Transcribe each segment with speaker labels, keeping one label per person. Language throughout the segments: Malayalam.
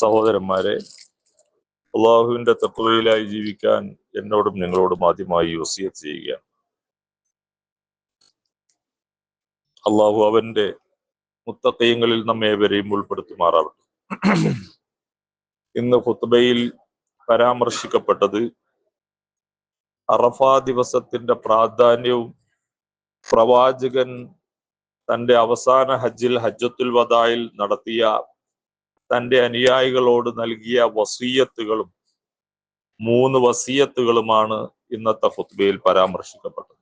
Speaker 1: സഹോദരന്മാരെ അള്ളാഹുവിന്റെ തപ്പുകയിലായി ജീവിക്കാൻ എന്നോടും നിങ്ങളോടും ആദ്യമായി വസിയത്ത് ചെയ്യുക അള്ളാഹു അവന്റെ മുത്തക്കയങ്ങളിൽ നമ്മെ ഏവരെയും ഉൾപ്പെടുത്തുമാറാവട്ടെ. ഇന്ന് ഹുത്തബയിൽ പരാമർശിക്കപ്പെട്ടത് അറഫാ ദിവസത്തിന്റെ പ്രാധാന്യവും പ്രവാചകൻ തന്റെ അവസാന ഹജ്ജിൽ ഹജ്ജത്തുൽ വദായിൽ നടത്തിയ തന്റെ അനുയായികളോട് നൽകിയ വസീയത്തുകളും മൂന്ന് വസീയത്തുകളുമാണ് ഇന്നത്തെ ഫുത്ബയിൽ പരാമർശിക്കപ്പെട്ടത്.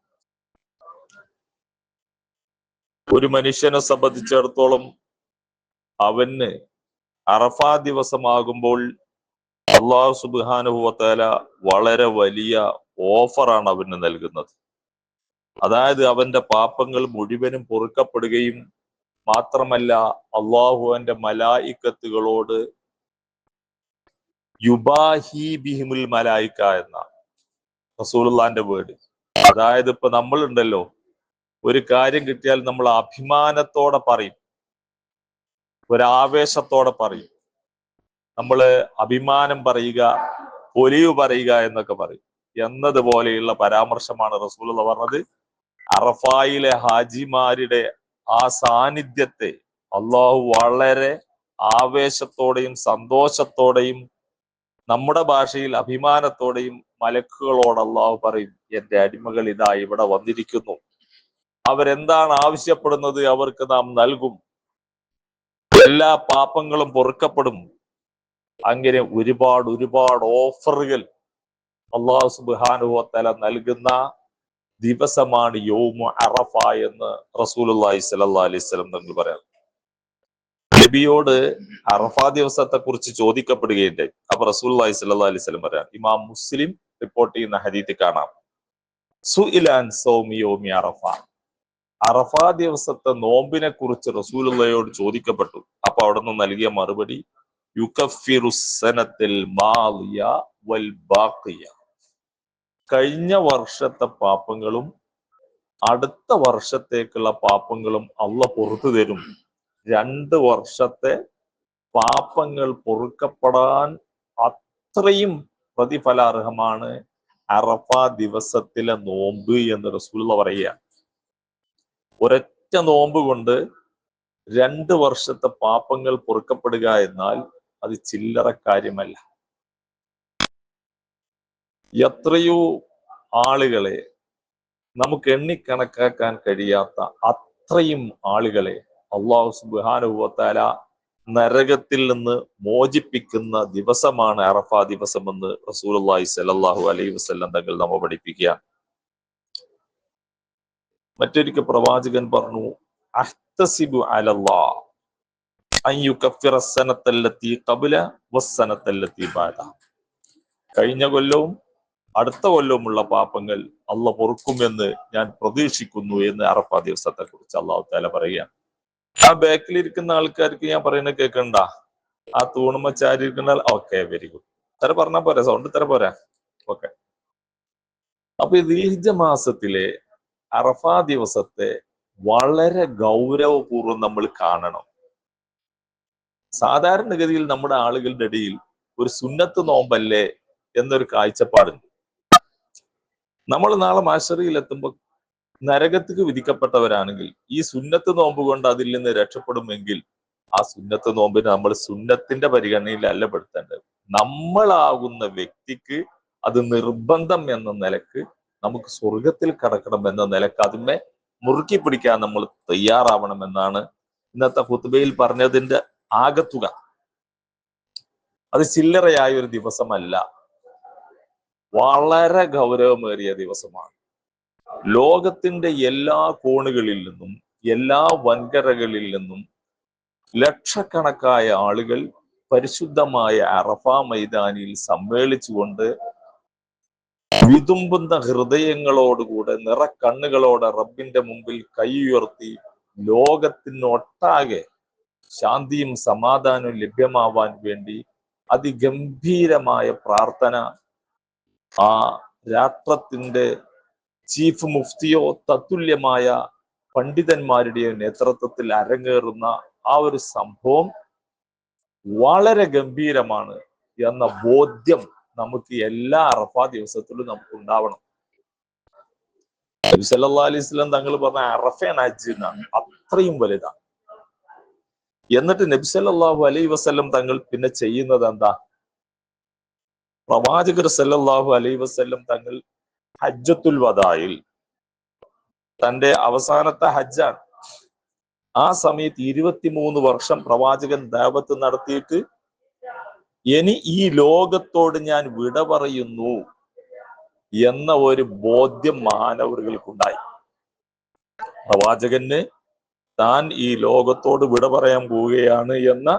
Speaker 1: ഒരു മനുഷ്യനെ സംബന്ധിച്ചിടത്തോളം അവന് അറഫാ ദിവസമാകുമ്പോൾ അള്ളാഹു സുബാനുഭവത്തേല വളരെ വലിയ ഓഫറാണ് അവന് നൽകുന്നത്. അതായത് അവന്റെ പാപങ്ങൾ മുഴുവനും പൊറുക്കപ്പെടുകയും മാത്രമല്ല അള്ളാഹുവിന്റെ മലായിക്കത്തുകളോട് യുബാഹി ബിഹിമുൽ മലായിക്ക എന്ന റസൂലുള്ളാന്റെ വേർഡ് അതായത് ഇപ്പൊ നമ്മളുണ്ടല്ലോ ഒരു കാര്യം കിട്ടിയാൽ നമ്മൾ അഭിമാനത്തോടെ പറയും ഒരാവേശത്തോടെ പറയും. നമ്മൾ അഭിമാനം പറയുക പൊലിവ് പറയുക എന്നൊക്കെ പറയും. എന്നതുപോലെയുള്ള പരാമർശമാണ് റസൂലുള്ള പറഞ്ഞത്. അറഫായിലെ ഹാജിമാരുടെ ആ സാന്നിധ്യത്തെ അള്ളാഹു വളരെ ആവേശത്തോടെയും സന്തോഷത്തോടെയും നമ്മുടെ ഭാഷയിൽ അഭിമാനത്തോടെയും മലക്കുകളോട് അള്ളാഹു പറയും എന്റെ അടിമകൾ ഇതാ ഇവിടെ വന്നിരിക്കുന്നു. അവരെന്താണ് ആവശ്യപ്പെടുന്നത് അവർക്ക് നാം നൽകും. എല്ലാ പാപങ്ങളും പൊറുക്കപ്പെടും. അങ്ങനെ ഒരുപാട് ഒരുപാട് ഓഫറുകൾ അള്ളാഹു സുബാനുഭവത്തല നൽകുന്ന ദിവസമാണ് യോമു അറഫ എന്ന് റസൂലി അലൈഹി സ്വലം തങ്ങൾ പറയാം നബിയോട് അറഫ ദിവസത്തെ കുറിച്ച് ചോദിക്കപ്പെടുകയുണ്ടായി. അപ്പൊ റസൂൽ സല്ലാ അലൈഹി സ്വലം പറയാം ഇമാം മുസ്ലിം റിപ്പോർട്ട് ചെയ്യുന്ന ഹരീത്ത് കാണാം. സുഇലാൻ സൗമി യോമി അറഫ. അറഫ ദിവസത്തെ നോമ്പിനെ കുറിച്ച് റസൂലുള്ളയോട് ചോദിക്കപ്പെട്ടു. അപ്പൊ അവിടെ നിന്ന് നൽകിയ മറുപടി യുക്കഫിറുസനത്തിൽ മാലിയ വൽ ബാക്കിയ. കഴിഞ്ഞ വർഷത്തെ പാപങ്ങളും അടുത്ത വർഷത്തേക്കുള്ള പാപങ്ങളും അല്ല പുറത്തു തരും. രണ്ട് വർഷത്തെ പാപങ്ങൾ പൊറുക്കപ്പെടാൻ അത്രയും പ്രതിഫലാർഹമാണ് അറഫ ദിവസത്തിലെ നോമ്പ് എന്ന് റസൂല പറയുക. ഒരൊറ്റ നോമ്പ് കൊണ്ട് രണ്ട് വർഷത്തെ പാപങ്ങൾ പൊറുക്കപ്പെടുക എന്നാൽ അത് ചില്ലറ കാര്യമല്ല. എത്രയോ ആളുകളെ നമുക്ക് എണ്ണിക്കണക്കാക്കാൻ കഴിയാത്ത അത്രയും ആളുകളെ അള്ളാഹു സുബാനുഭവത്താല നരകത്തിൽ നിന്ന് മോചിപ്പിക്കുന്ന ദിവസമാണ് അറഫ ദിവസമെന്ന് റസൂലി സലാഹു അലൈഹി വസ്ലം തങ്ങൾ നമ്മ പഠിപ്പിക്കുക മറ്റൊരിക്കൽ പ്രവാചകൻ പറഞ്ഞു അഹ്തസിബു അലല്ലാ കഴിഞ്ഞ കൊല്ലവും അടുത്ത കൊല്ലമുള്ള പാപങ്ങൾ അള്ള പൊറുക്കുമെന്ന് ഞാൻ പ്രതീക്ഷിക്കുന്നു എന്ന് അറഫ ദിവസത്തെ കുറിച്ച് അള്ളാഹു താല പറയുക ആ ബാക്കിലിരിക്കുന്ന ആൾക്കാർക്ക് ഞാൻ പറയുന്നത് കേൾക്കണ്ട? ആ തൂണുമ ചാരി ഇരിക്കുന്ന ഓക്കെ വെരി ഗുഡ് തര പറഞ്ഞാ പോരാ സൗണ്ട് തര പോരാ? ഓക്കെ അപ്പൊ ദീർഘ മാസത്തിലെ അറഫാ ദിവസത്തെ വളരെ ഗൗരവപൂർവം നമ്മൾ കാണണം. സാധാരണഗതിയിൽ നമ്മുടെ ആളുകളുടെ ഇടയിൽ ഒരു സുന്നത്ത് നോമ്പല്ലേ എന്നൊരു കാഴ്ചപ്പാടുണ്ട്. നമ്മൾ നാളെ മാശറിയിലെത്തുമ്പോൾ നരകത്തിക്ക് വിധിക്കപ്പെട്ടവരാണെങ്കിൽ ഈ സുന്നത്ത് നോമ്പ് കൊണ്ട് അതിൽ നിന്ന് രക്ഷപ്പെടുമെങ്കിൽ ആ സുന്നത്ത് നോമ്പിന് നമ്മൾ സുന്നത്തിന്റെ പരിഗണനയിൽ അല്ല പെടുത്തേണ്ടത്. നമ്മളാകുന്ന വ്യക്തിക്ക് അത് നിർബന്ധം എന്ന നിലയ്ക്ക് നമുക്ക് സ്വർഗത്തിൽ കടക്കണം എന്ന നിലയ്ക്ക് അതിന്മേ മുറുക്കി പിടിക്കാൻ നമ്മൾ തയ്യാറാവണം എന്നാണ് ഇന്നത്തെ കുത്തുബയിൽ പറഞ്ഞതിന്റെ ആകത്തുക. അത് ചില്ലറയായ ഒരു ദിവസമല്ല. വളരെ ഗൗരവമേറിയ ദിവസമാണ്. ലോകത്തിന്റെ എല്ലാ കോണുകളിൽ നിന്നും എല്ലാ വൻകരകളിൽ നിന്നും ലക്ഷക്കണക്കായ ആളുകൾ പരിശുദ്ധമായ അറഫ മൈതാനിയിൽ സമ്മേളിച്ചുകൊണ്ട് വിതുമ്പുന്ന ഹൃദയങ്ങളോടുകൂടെ നിറക്കണ്ണുകളോടെ റബ്ബിന്റെ മുമ്പിൽ കൈ ഉയർത്തി ലോകത്തിനൊട്ടാകെ ശാന്തിയും സമാധാനവും ലഭ്യമാവാൻ വേണ്ടി അതിഗംഭീരമായ പ്രാർത്ഥന ആ രാഷ്ട്രത്തിന്റെ ചീഫ് മുഫ്തിയോ തത്തുല്യമായ പണ്ഡിതന്മാരുടെ നേതൃത്വത്തിൽ അരങ്ങേറുന്ന ആ ഒരു സംഭവം വളരെ ഗംഭീരമാണ് എന്ന ബോധ്യം നമുക്ക് എല്ലാ അറഫാ ദിവസത്തിലും നമുക്ക് ഉണ്ടാവണം. നബി സല്ലല്ലാഹു അലൈഹി വസല്ലം തങ്ങൾ പറഞ്ഞ അറഫയാണ് ഹജ്ജ് എന്നാണ്. അത്രയും വലുതാണ്. എന്നിട്ട് നബി അലൈ വസല്ലം തങ്ങൾ പിന്നെ ചെയ്യുന്നത് എന്താ? പ്രവാചകർ സല്ലല്ലാഹു അലൈ വസ്ല്ലം തങ്ങൾ ഹജ്ജത്തുൽ വദായിൽ തന്റെ അവസാനത്തെ ഹജ്ജാണ്. ആ സമയത്ത് ഇരുപത്തിമൂന്ന് വർഷം പ്രവാചകൻ ദേവത്ത് നടത്തിയിട്ട് ഇനി ഈ ലോകത്തോട് ഞാൻ വിട പറയുന്നു എന്ന ഒരു ബോധ്യം മാനവറുകൾക്കുണ്ടായി പ്രവാചകന് താൻ ഈ ലോകത്തോട് വിട പറയാൻ പോവുകയാണ് എന്ന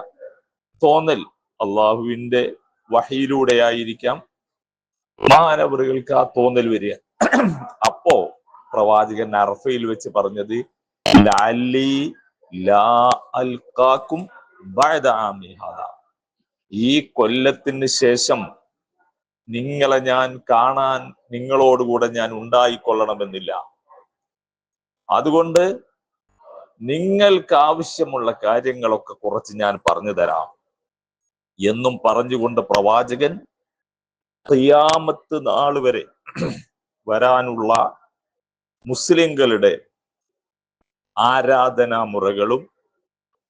Speaker 1: തോന്നൽ അള്ളാഹുവിന്റെ വഹിയിലൂടെയായിരിക്കാം മാനവറുകൾക്ക് ആ തോന്നൽ വരിക. അപ്പോ പ്രവാചകൻ അർഫയിൽ വെച്ച് പറഞ്ഞത് ലാ. ഈ കൊല്ലത്തിന് ശേഷം നിങ്ങളെ ഞാൻ കാണാൻ നിങ്ങളോടുകൂടെ ഞാൻ ഉണ്ടായിക്കൊള്ളണമെന്നില്ല. അതുകൊണ്ട് നിങ്ങൾക്ക് ആവശ്യമുള്ള കാര്യങ്ങളൊക്കെ കുറച്ച് ഞാൻ പറഞ്ഞു തരാം. എന്നും പറഞ്ഞുകൊണ്ട് പ്രവാചകൻ ഖിയാമത്ത് നാൾ വരെ വരാനുള്ള മുസ്ലിങ്ങളുടെ ആരാധനാ മുറകളും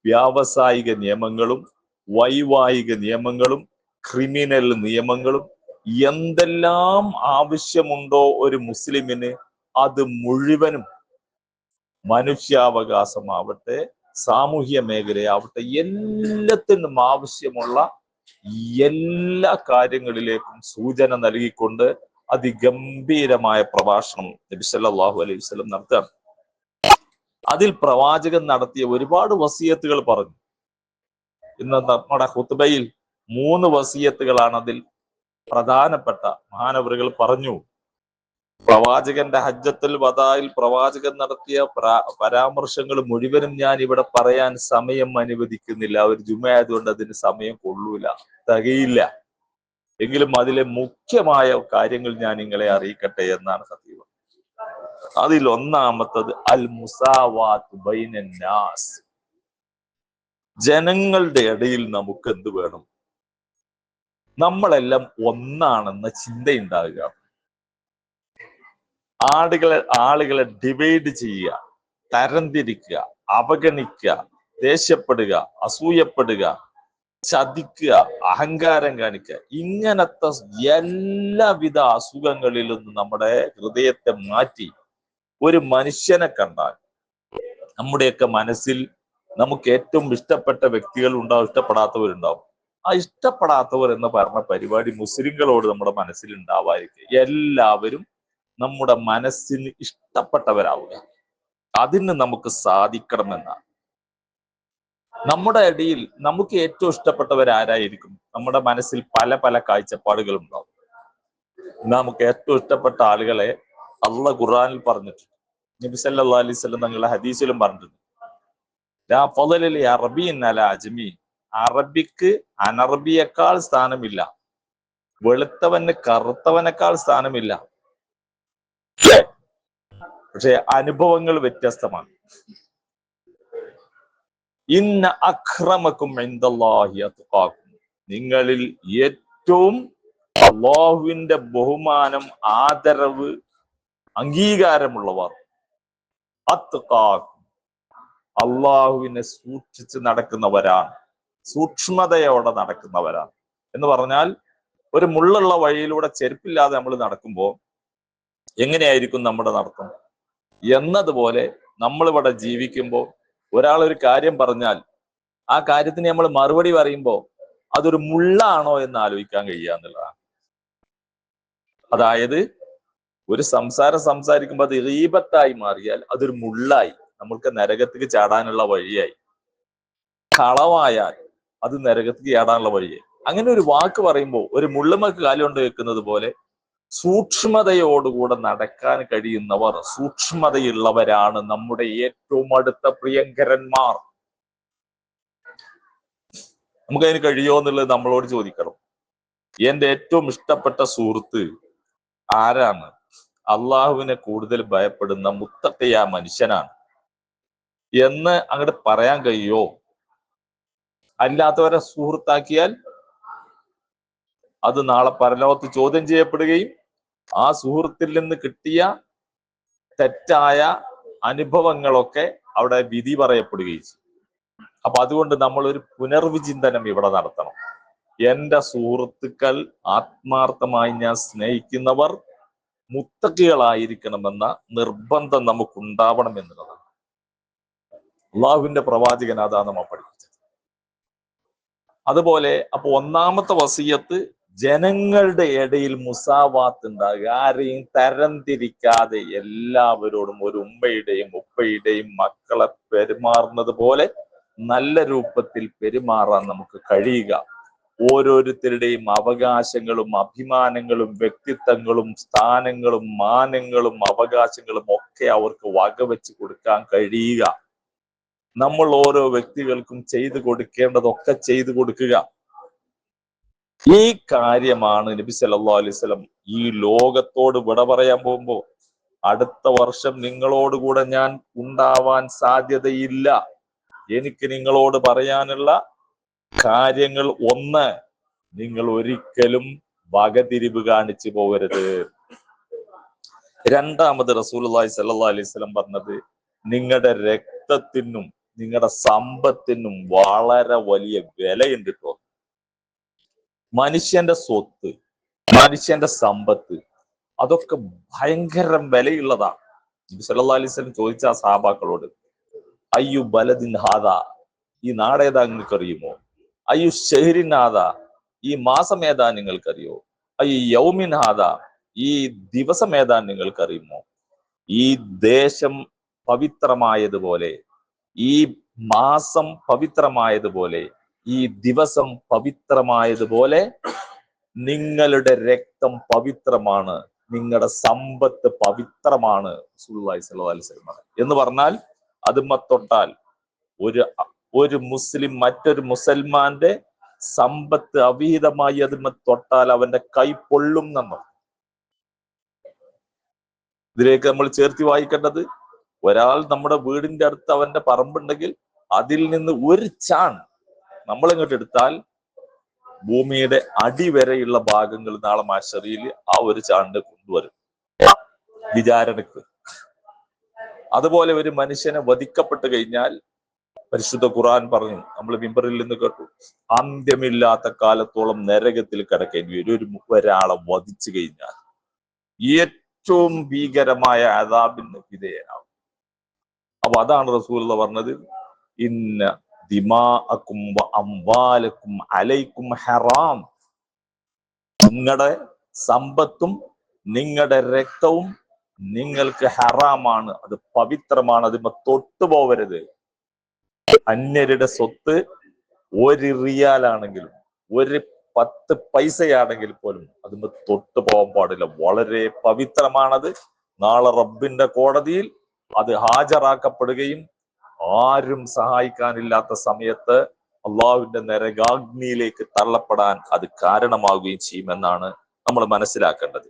Speaker 1: വ്യാവസായിക നിയമങ്ങളും വൈവാഹിക നിയമങ്ങളും ക്രിമിനൽ നിയമങ്ങളും എന്തെല്ലാം ആവശ്യമുണ്ടോ ഒരു മുസ്ലിമിന് അത് മുഴുവനും മനുഷ്യാവകാശമാവട്ടെ സാമൂഹ്യ മേഖലയാവട്ടെ എല്ലാത്തിനും ആവശ്യമുള്ള എല്ലാ കാര്യങ്ങളിലേക്കും സൂചന നൽകിക്കൊണ്ട് അതിഗംഭീരമായ പ്രഭാഷണം നബി സല്ലല്ലാഹു അലൈഹി വസല്ലം നടത്തുകയാണ്. അതിൽ പ്രവാചകൻ നടത്തിയ ഒരുപാട് വസീയത്തുകൾ പറഞ്ഞു. ഇന്ന് നമ്മുടെ ഹുത്തുബയിൽ മൂന്ന് വസീയത്തുകളാണ് അതിൽ പ്രധാനപ്പെട്ട മഹാനവറുകൾ പറഞ്ഞു. പ്രവാചകന്റെ ഹജ്ജത്തുൽ വദായിൽ പ്രവാചകൻ നടത്തിയ പ്രാ- പരാമർശങ്ങൾ മുഴുവനും ഞാൻ ഇവിടെ പറയാൻ സമയം അനുവദിക്കുന്നില്ല. ഒരു ജുമ ആയതുകൊണ്ട് അതിന് സമയം കൊള്ളൂല. തികയില്ല. എങ്കിലും അതിലെ മുഖ്യമായ കാര്യങ്ങൾ ഞാൻ നിങ്ങളെ അറിയിക്കട്ടെ എന്നാണ് സത്യം അതിൽ ഒന്നാമത്തത് അൽ മുസാവാത്ത് ബൈനൻ നാസ്. ജനങ്ങളുടെ ഇടയിൽ നമുക്ക് എന്ത് വേണം? നമ്മളെല്ലാം ഒന്നാണെന്ന ചിന്തയുണ്ടാകുക. ആളുകളെ ആളുകളെ ഡിവൈഡ് ചെയ്യുക തരംതിരിക്കുക അവഗണിക്കുക ദേഷ്യപ്പെടുക അസൂയപ്പെടുക ചതിക്കുക അഹങ്കാരം കാണിക്കുക. ഇങ്ങനത്തെ എല്ലാവിധ അസുഖങ്ങളിൽ നിന്ന് നമ്മുടെ ഹൃദയത്തെ മാറ്റി ഒരു മനുഷ്യനെ കണ്ടാൽ നമ്മുടെയൊക്കെ മനസ്സിൽ നമുക്ക് ഏറ്റവും ഇഷ്ടപ്പെട്ട വ്യക്തികൾ ഉണ്ടാവും ഇഷ്ടപ്പെടാത്തവരുണ്ടാവും. ആ ഇഷ്ടപ്പെടാത്തവർ എന്ന് പറഞ്ഞ പരിപാടി മുസ്ലിങ്ങളോട് നമ്മുടെ മനസ്സിൽ ഉണ്ടാവാതിരിക്കുക. എല്ലാവരും നമ്മുടെ മനസ്സിന് ഇഷ്ടപ്പെട്ടവരാവുക. അതിന് നമുക്ക് സാധിക്കണമെന്നാണ് നമ്മുടെ ഇടയിൽ നമുക്ക് ഏറ്റവും ഇഷ്ടപ്പെട്ടവർ ആരായിരിക്കും? നമ്മുടെ മനസ്സിൽ പല പല കാഴ്ചപ്പാടുകൾ ഉണ്ടാവും നമുക്ക് ഏറ്റവും ഇഷ്ടപ്പെട്ട ആളുകളെ അള്ള ഖുറാനിൽ പറഞ്ഞിട്ടുണ്ട്. നബി സല്ലാ അലൈഹി സ്വലം തങ്ങളുടെ ഹദീസിലും പറഞ്ഞിട്ടുണ്ട്. അറബി എന്നല്ല അജ്മി അറബിക്ക് അനറബിയേക്കാൾ സ്ഥാനമില്ല. വെളുത്തവന് കറുത്തവനേക്കാൾ സ്ഥാനമില്ല. പക്ഷെ അനുഭവങ്ങൾ വ്യത്യസ്തമാണ്. ഇന്ന അക്രമക്കും എന്തല്ലാഹി അത്ഖാക്കും. നിങ്ങളിൽ ഏറ്റവും അള്ളാഹുവിന്റെ ബഹുമാനം ആദരവ് അംഗീകാരമുള്ളവർ അത്തുക്കാക്കും അള്ളാഹുവിനെ സൂക്ഷിച്ച് നടക്കുന്നവരാണ്. സൂക്ഷ്മതയോടെ നടക്കുന്നവരാണ്. എന്ന് പറഞ്ഞാൽ ഒരു മുള്ളുള്ള വഴിയിലൂടെ ചെരുപ്പില്ലാതെ നമ്മൾ നടക്കുമ്പോൾ എങ്ങനെയായിരിക്കും നമ്മുടെ നടത്തം? എന്നതുപോലെ നമ്മളിവിടെ ജീവിക്കുമ്പോൾ ഒരാൾ ഒരു കാര്യം പറഞ്ഞാൽ ആ കാര്യത്തിന് നമ്മൾ മറുപടി പറയുമ്പോൾ അതൊരു മുള്ളാണോ എന്ന് ആലോചിക്കാൻ കഴിയുക എന്നുള്ളതാണ്. അതായത് ഒരു സംസാരം സംസാരിക്കുമ്പോൾ അത് ഇറീപത്തായി മാറിയാൽ അതൊരു മുള്ളായി നമ്മൾക്ക് നരകത്തേക്ക് ചാടാനുള്ള വഴിയായി. കളവായാൽ അത് നരകത്തേക്ക് ചാടാനുള്ള വഴിയായി. അങ്ങനെ ഒരു വാക്ക് പറയുമ്പോൾ ഒരു മുള്ളുമക്ക് കാലുകൊണ്ട് വെക്കുന്നത് പോലെ സൂക്ഷ്മതയോടുകൂടെ നടക്കാൻ കഴിയുന്നവർ സൂക്ഷ്മതയുള്ളവരാണ് നമ്മുടെ ഏറ്റവും അടുത്ത പ്രിയങ്കരന്മാർ. നമുക്കതിന് കഴിയോ എന്നുള്ളത് നമ്മളോട് ചോദിക്കണം. എന്റെ ഏറ്റവും ഇഷ്ടപ്പെട്ട സുഹൃത്ത് ആരാണ്? അള്ളാഹുവിനെ കൂടുതൽ ഭയപ്പെടുന്ന മുത്തക്കയ മനുഷ്യനാണ്. എന്ന് അങ്ങോട്ട് പറയാൻ കഴിയോ? അല്ലാത്തവരെ സുഹൃത്താക്കിയാൽ അത് നാളെ പരലോകത്ത് ചോദ്യം ചെയ്യപ്പെടുകയും ആ സുഹൃത്തിൽ നിന്ന് കിട്ടിയ തെറ്റായ അനുഭവങ്ങളൊക്കെ അവിടെ വിധി പറയപ്പെടുകയും ചെയ്യും അപ്പൊ അതുകൊണ്ട് നമ്മൾ ഒരു പുനർവിചിന്തനം ഇവിടെ നടത്തണം. എന്റെ സുഹൃത്തുക്കൾ ആത്മാർത്ഥമായി ഞാൻ സ്നേഹിക്കുന്നവർ മുത്തക്കികളായിരിക്കണമെന്ന നിർബന്ധം നമുക്കുണ്ടാവണം എന്നുള്ളതാണ്. അള്ളാഹുവിന്റെ പ്രവാചകൻ അതാ നമ്മൾ പഠിപ്പിച്ചത്. അതുപോലെ അപ്പൊ ഒന്നാമത്തെ വസീയത്ത് ജനങ്ങളുടെ ഇടയിൽ മുസാവാത്ത് ഉണ്ടാകുക. ആരെയും തരംതിരിക്കാതെ എല്ലാവരോടും ഒരു ഉമ്മയുടെയും ഉപ്പയുടെയും മക്കളെ പെരുമാറുന്നത് പോലെ നല്ല രൂപത്തിൽ പെരുമാറാൻ നമുക്ക് കഴിയുക. ഓരോരുത്തരുടെയും അവകാശങ്ങളും അഭിമാനങ്ങളും വ്യക്തിത്വങ്ങളും സ്ഥാനങ്ങളും മാനങ്ങളും അവകാശങ്ങളും ഒക്കെ അവർക്ക് വകവെച്ച് കൊടുക്കാൻ കഴിയുക. നമ്മൾ ഓരോ വ്യക്തികൾക്കും ചെയ്തു കൊടുക്കേണ്ടതൊക്കെ ചെയ്തു കൊടുക്കുക. ഈ കാര്യമാണ് നബി സല്ലല്ലാഹു അലൈഹി വസല്ലം ഈ ലോകത്തോട് വിട പറയാൻ പോകുമ്പോ അടുത്ത വർഷം നിങ്ങളോടുകൂടെ ഞാൻ ഉണ്ടാവാൻ സാധ്യതയില്ല. എനിക്ക് നിങ്ങളോട് പറയാനുള്ള കാര്യങ്ങൾ ഒന്ന് നിങ്ങൾ ഒരിക്കലും വകതിരിവ് കാണിച്ചു പോകരുത്. രണ്ടാമത് റസൂലുള്ളാഹി സല്ലാ അലൈഹി വസല്ലം പറഞ്ഞത് നിങ്ങളുടെ രക്തത്തിനും നിങ്ങളുടെ സമ്പത്തിനും വളരെ വലിയ വിലയുണ്ട് കേട്ടോ മനുഷ്യന്റെ സ്വത്ത് മനുഷ്യന്റെ സമ്പത്ത് അതൊക്കെ ഭയങ്കര വിലയുള്ളതാണ് നബി സല്ലല്ലാഹു അലൈഹി വസല്ലം ചോദിച്ച ആ സഹാബാക്കളോട് അയ്യു ബലദിൻ ഹാദ? ഈ നാടേതാ നിങ്ങൾക്കറിയുമോ? അയ്യു ഷെഹരിൻ ഹാദ? ഈ മാസം ഏതാ നിങ്ങൾക്കറിയോ? അയ്യു യൗമിൻ ഹാദ? ഈ ദിവസം ഏതാ നിങ്ങൾക്കറിയുമോ? ഈ ദേശം പവിത്രമായതുപോലെ ഈ മാസം പവിത്രമായതുപോലെ ഈ ദിവസം പവിത്രമായതുപോലെ നിങ്ങളുടെ രക്തം പവിത്രമാണ്. നിങ്ങളുടെ സമ്പത്ത് പവിത്രമാണ്. എന്ന് പറഞ്ഞാൽ അത് തൊട്ടാൽ ഒരു ഒരു മുസ്ലിം മറ്റൊരു മുസൽമാന്റെ സമ്പത്ത് അവിഹിതമായി അതുമ്മ തൊട്ടാൽ അവന്റെ കൈ പൊള്ളും നമ്മൾ ഇതിലേക്ക് നമ്മൾ ചേർത്തി വായിക്കേണ്ടത് ഒരാൾ നമ്മുടെ വീടിന്റെ അടുത്ത് അവന്റെ പറമ്പുണ്ടെങ്കിൽ അതിൽ നിന്ന് ഒരു ചാൺ നമ്മൾ ഇങ്ങോട്ട് എടുത്താൽ ഭൂമിയുടെ അടിവരെയുള്ള ഭാഗങ്ങൾ നാളെ മാശറിയിൽ ആ ഒരു ചാണ്ട് കൊണ്ടുവരും. വിചാരണക്ക് അതുപോലെ ഒരു മനുഷ്യനെ വധിക്കപ്പെട്ട് കഴിഞ്ഞാൽ പരിശുദ്ധ ഖുറാൻ പറഞ്ഞു നമ്മൾ മിമ്പറിൽ നിന്ന് കേട്ടു അന്ത്യമില്ലാത്ത കാലത്തോളം നരകത്തിൽ കിടക്കേണ്ടി വരും. ഒരു ഒരാളെ വധിച്ചു കഴിഞ്ഞാൽ ഏറ്റവും ഭീകരമായ അതാബിന് വിധേയനാവും. അപ്പൊ അതാണ് റസൂൽ പറഞ്ഞത് ഇന്ന അലൈക്കും ഹറാം. നിങ്ങളുടെ സമ്പത്തും നിങ്ങളുടെ രക്തവും നിങ്ങൾക്ക് ഹറാമാണ്. അത് പവിത്രമാണ്. അത് തൊട്ടുപോവരുത് അന്യരുടെ സ്വത്ത് ഒരു റിയാലാണെങ്കിലും ഒരു പത്ത് പൈസയാണെങ്കിൽ പോലും അതിന് തൊട്ടു പോകാൻ പാടില്ല. വളരെ പവിത്രമാണത്. നാളെ റബ്ബിന്റെ കോടതിയിൽ അത് ഹാജരാക്കപ്പെടുകയും ആരും സഹായിക്കാനില്ലാത്ത സമയത്ത് അള്ളാഹുവിന്റെ നരകാഗ്നിയിലേക്ക് തള്ളപ്പെടാൻ അത് കാരണമാവുകയും ചെയ്യുമെന്നാണ് നമ്മൾ മനസ്സിലാക്കേണ്ടത്.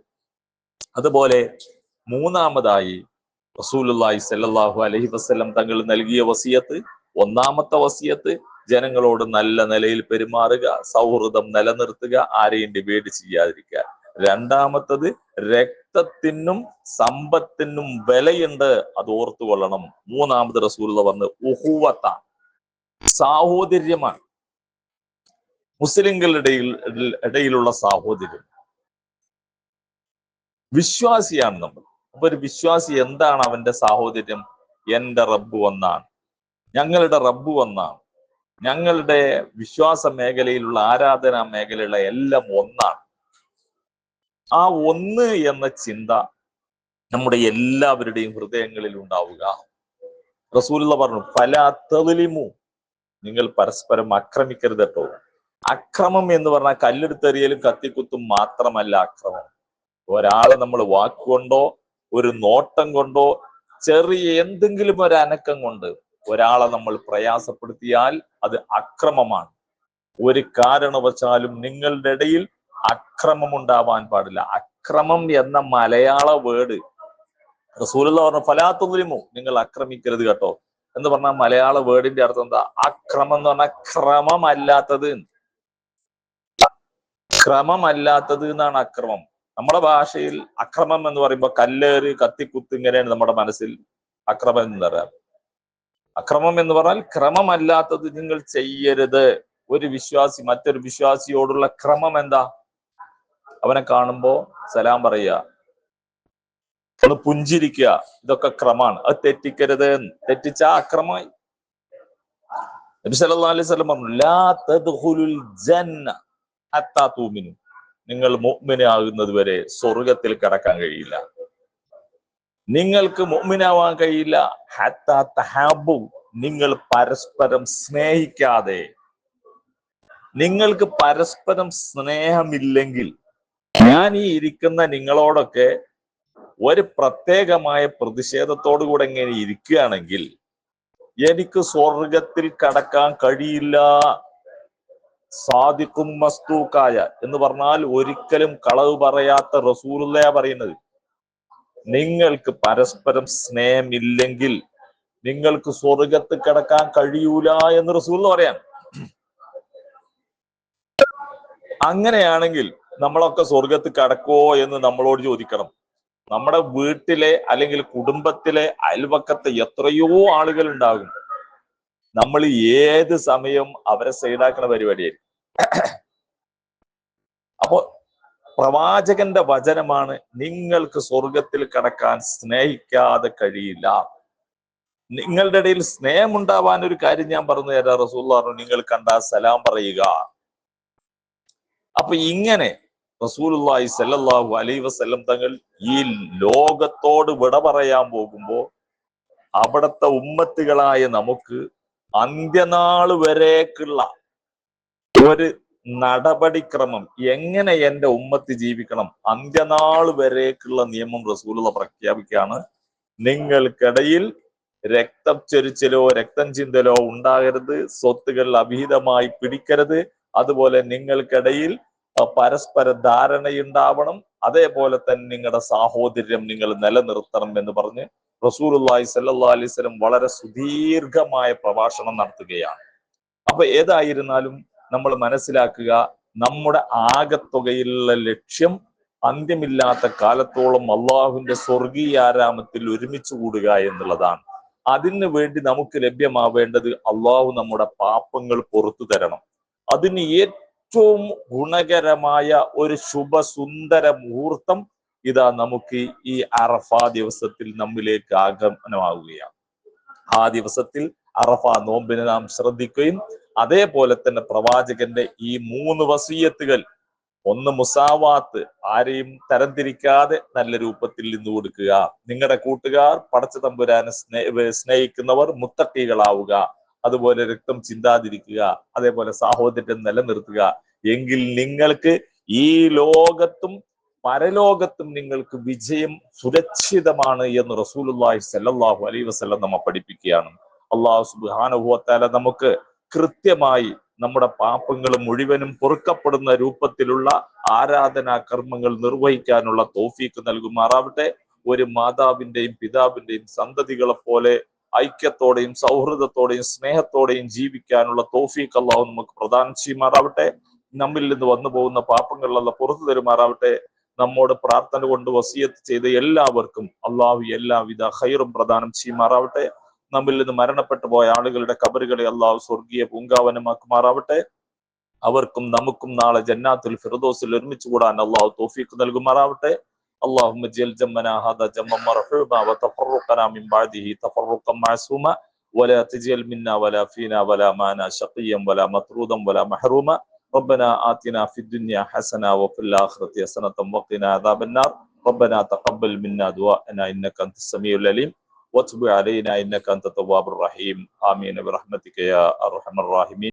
Speaker 1: അതുപോലെ മൂന്നാമതായി റസൂലുള്ളാഹി സല്ലാഹു അലഹി വസല്ലം തങ്ങൾ നൽകിയ വസിയത്ത് ഒന്നാമത്തെ വസിയത്ത് ജനങ്ങളോട് നല്ല നിലയിൽ പെരുമാറുക സൗഹൃദം നിലനിർത്തുക ആരെയും ഡിബേറ്റ് ചെയ്യാതിരിക്കുക. രണ്ടാമത്തത് രക്തത്തിനും സമ്പത്തിനും വിലയുണ്ട് അത് ഓർത്തുകൊള്ളണം. മൂന്നാമത് റസൂലുള്ള പറഞ്ഞ് ഉഹുവത്ത. സാഹോദര്യമാണ്. മുസ്ലിങ്ങളുടെ ഇടയിലുള്ള സാഹോദര്യം. വിശ്വാസിയാണ് നമ്മൾ. അപ്പൊ ഒരു വിശ്വാസി എന്താണ് അവന്റെ സാഹോദര്യം? എന്റെ റബ്ബ് ഒന്നാണ്. ഞങ്ങളുടെ റബ്ബ് ഒന്നാണ്. ഞങ്ങളുടെ വിശ്വാസ മേഖലയിലുള്ള ആരാധനാ മേഖലയുള്ള എല്ലാം ഒന്നാണ്. ആ ഒന്ന് എന്ന ചിന്ത നമ്മുടെ എല്ലാവരുടെയും ഹൃദയങ്ങളിൽ ഉണ്ടാവുക. റസൂലുള്ള പറഞ്ഞു പല തെളിമു നിങ്ങൾ പരസ്പരം ആക്രമിക്കരുത് കേട്ടോ. അക്രമം എന്ന് പറഞ്ഞാൽ കല്ലെടുത്തെറിയലും കത്തിക്കുത്തും മാത്രമല്ല അക്രമം. ഒരാളെ നമ്മൾ വാക്കുകൊണ്ടോ ഒരു നോട്ടം കൊണ്ടോ ചെറിയ എന്തെങ്കിലും ഒരു അനക്കം കൊണ്ട് ഒരാളെ നമ്മൾ പ്രയാസപ്പെടുത്തിയാൽ അത് അക്രമമാണ്. ഒരു കാരണവശാലും നിങ്ങളുടെ ഇടയിൽ അക്രമം ഉണ്ടാവാൻ പാടില്ല. അക്രമം എന്ന മലയാള വേർഡ് റസൂലുള്ള പറഞ്ഞു ഫലാത്തുലിമു നിങ്ങൾ അക്രമിക്കരുത് കേട്ടോ. എന്ന് പറഞ്ഞാൽ മലയാള വേർഡിന്റെ അർത്ഥം എന്താ? അക്രമം എന്ന് പറഞ്ഞാൽ ക്രമമല്ലാത്തത്. ക്രമമല്ലാത്തത് എന്നാണ് അക്രമം. നമ്മുടെ ഭാഷയിൽ അക്രമം എന്ന് പറയുമ്പോൾ കല്ലേറ് കത്തിക്കുത്ത് ഇങ്ങനെയാണ് നമ്മുടെ മനസ്സിൽ അക്രമം എന്ന് പറയാം. അക്രമം എന്ന് പറഞ്ഞാൽ ക്രമമല്ലാത്തത് നിങ്ങൾ ചെയ്യരുത്. ഒരു വിശ്വാസി മറ്റൊരു വിശ്വാസിയോടുള്ള ക്രമം എന്താ? അവനെ കാണുമ്പോ സലാം പറയുക. ഒന്ന് പുഞ്ചിരിക്കുക. ഇതൊക്കെ ക്രമാണ് അത് തെറ്റിക്കരുത്. തെറ്റിച്ച അക്രമായി. നബി സല്ലല്ലാഹു അലൈഹി വസല്ലം പറഞ്ഞു ലാ തദ്ഖുലുൽ ജന്ന നിങ്ങൾ മുഅ്മിനാകുന്നത് വരെ സ്വർഗത്തിൽ കടക്കാൻ കഴിയില്ല. നിങ്ങൾക്ക് മുഅ്മിനാവാൻ കഴിയില്ല. ഹത്താ നിങ്ങൾ പരസ്പരം സ്നേഹിക്കാതെ. നിങ്ങൾക്ക് പരസ്പരം സ്നേഹമില്ലെങ്കിൽ ഞാൻ ഈ ഇരിക്കുന്ന നിങ്ങളോടൊക്കെ ഒരു പ്രത്യേകമായ പ്രതിഷേധത്തോടു കൂടെ ഇങ്ങനെ ഇരിക്കുകയാണെങ്കിൽ എനിക്ക് സ്വർഗത്തിൽ കടക്കാൻ കഴിയില്ല. സാദിഖും മസ്തൂക്കായ എന്ന് പറഞ്ഞാൽ ഒരിക്കലും കളവ് പറയാത്ത റസൂലുള്ളയാ പറയുന്നത്. നിങ്ങൾക്ക് പരസ്പരം സ്നേഹമില്ലെങ്കിൽ നിങ്ങൾക്ക് സ്വർഗത്ത് കിടക്കാൻ കഴിയൂല എന്ന് റസൂൽ പറയാൻ. അങ്ങനെയാണെങ്കിൽ നമ്മളൊക്കെ സ്വർഗത്ത് കടക്കുവോ എന്ന് നമ്മളോട് ചോദിക്കണം. നമ്മുടെ വീട്ടിലെ അല്ലെങ്കിൽ കുടുംബത്തിലെ അയൽവക്കത്തെ എത്രയോ ആളുകൾ ഉണ്ടാകും നമ്മൾ ഏത് സമയം അവരെ സൈഡാക്കണ പരിപാടിയായിരിക്കും. അപ്പോ പ്രവാചകന്റെ വചനമാണ് നിങ്ങൾക്ക് സ്വർഗത്തിൽ കടക്കാൻ സ്നേഹിക്കാതെ കഴിയില്ല. നിങ്ങളുടെ ഇടയിൽ സ്നേഹം ഉണ്ടാവാൻ ഒരു കാര്യം ഞാൻ പറഞ്ഞു തരാം. റസൂൽ പറഞ്ഞു നിങ്ങൾ കണ്ട സലാം പറയുക. അപ്പൊ ഇങ്ങനെ റസൂലുള്ളാഹി സല്ലല്ലാഹു അലൈഹി വസല്ലം തങ്ങൾ ഈ ലോകത്തോട് വിട പറയാൻ പോകുമ്പോ അവിടത്തെ ഉമ്മത്തുകളായ നമുക്ക് അന്ത്യനാൾ വരേക്കുള്ള ഒരു നടപടിക്രമം എങ്ങനെ എന്റെ ഉമ്മത്ത് ജീവിക്കണം അന്ത്യനാൾ വരേക്കുള്ള നിയമം റസൂലുള്ള പ്രഖ്യാപിക്കുകയാണ്. നിങ്ങൾക്കിടയിൽ രക്തം ചൊരിച്ചിലോ രക്തം ചിന്തലോ ഉണ്ടാകരുത് സ്വത്തുകൾ അഭിഹിതമായി പിടിക്കരുത്. അതുപോലെ നിങ്ങൾക്കിടയിൽ പരസ്പര ധാരണയുണ്ടാവണം. അതേപോലെ തന്നെ നിങ്ങളുടെ സാഹോദര്യം നിങ്ങൾ നിലനിർത്തണം എന്ന് പറഞ്ഞ് സല്ലല്ലാഹു അലൈഹി വസല്ലം വളരെ സുദീർഘമായ പ്രഭാഷണം നടത്തുകയാണ്. അപ്പൊ ഏതായിരുന്നാലും നമ്മൾ മനസ്സിലാക്കുക നമ്മുടെ ആകത്തുകയിലുള്ള ലക്ഷ്യം അന്ത്യമില്ലാത്ത കാലത്തോളം അള്ളാഹുവിന്റെ സ്വർഗീയാരാമത്തിൽ ഒരുമിച്ച് കൂടുക എന്നുള്ളതാണ്. അതിനു വേണ്ടി നമുക്ക് ലഭ്യമാവേണ്ടത് അള്ളാഹു നമ്മുടെ പാപങ്ങൾ പുറത്തു തരണം. അതിന് ഏറ്റവും ഗുണകരമായ ഒരു ശുഭസുന്ദര മുഹൂർത്തം ഇതാ നമുക്ക് ഈ അറഫ ദിവസത്തിൽ നമ്മിലേക്ക് ആഗമനമാവുകയാണ്. ആ ദിവസത്തിൽ അറഫ നോമ്പിനെ നാം ശ്രദ്ധിക്കുകയും അതേപോലെ തന്നെ പ്രവാചകന്റെ ഈ മൂന്ന് വസീയത്തുകൾ ഒന്ന് മുസാവാത്ത് ആരെയും തരംതിരിക്കാതെ നല്ല രൂപത്തിൽ നിന്ന് കൊടുക്കുക. നിങ്ങളുടെ കൂട്ടുകാർ പടച്ച തമ്പുരാനെ സ്നേ സ്നേഹിക്കുന്നവർ മുത്തട്ടികളാവുക അതുപോലെ രക്തം ചിന്താതിരിക്കുക അതേപോലെ സാഹോദര്യം നിലനിർത്തുക. എങ്കിൽ നിങ്ങൾക്ക് ഈ ലോകത്തും പരലോകത്തും നിങ്ങൾക്ക് വിജയം സുരക്ഷിതമാണ് എന്ന് റസൂലുള്ളാഹി സല്ലാഹു അലൈ വസ്ലം നമ്മ പഠിപ്പിക്കുകയാണ്. അള്ളാഹു സുബ്ഹാനഹു നമുക്ക് കൃത്യമായി നമ്മുടെ പാപങ്ങൾ മുഴുവനും പൊറുക്കപ്പെടുന്ന രൂപത്തിലുള്ള ആരാധനാ കർമ്മങ്ങൾ നിർവഹിക്കാനുള്ള തോഫീക്ക് നൽകുമാറാവട്ടെ. ഒരു മാതാവിന്റെയും പിതാവിന്റെയും സന്തതികളെ പോലെ ഐക്യത്തോടെയും സൗഹൃദത്തോടെയും സ്നേഹത്തോടെയും ജീവിക്കാനുള്ള തോഫീഖ് അള്ളാഹു നമുക്ക് പ്രദാനം ചെയ്യുമാറാവട്ടെ. നമ്മിൽ നിന്ന് വന്നു പോകുന്ന പാപങ്ങളിലുള്ള പുറത്തു തരുമാറാവട്ടെ. നമ്മോട് പ്രാർത്ഥന കൊണ്ട് വസീയത്ത് ചെയ്ത എല്ലാവർക്കും അള്ളാഹു എല്ലാവിധ ഹൈറും പ്രദാനം ചെയ്യുമാറാവട്ടെ. നമ്മിൽ നിന്ന് മരണപ്പെട്ടു പോയ ആളുകളുടെ കബറുകളെ അള്ളാഹു സ്വർഗീയ പൂങ്കാവനമാക്കുമാറാവട്ടെ. അവർക്കും നമുക്കും നാളെ ജന്നാത്തുൽ ഫിറദോസിൽ ഒരുമിച്ച് കൂടാൻ അള്ളാഹു തോഫീക്ക് നൽകുമാറാവട്ടെ. اللهم اجعل جمعنا هذا جمعا مرحوما وتفرقنا من بعده تفرقا معصوما ولا تجعل منا ولا فينا ولا معنا شقيا ولا مطرودا ولا محروما. ربنا آتنا في الدنيا حسنة وفي الآخرة حسنة وقنا عذاب النار. ربنا تقبل منا دعاءنا إنك أنت السميع العليم. وتب علينا إنك أنت التواب الرحيم. آمين. برحمتك يا أرحم الراحمين.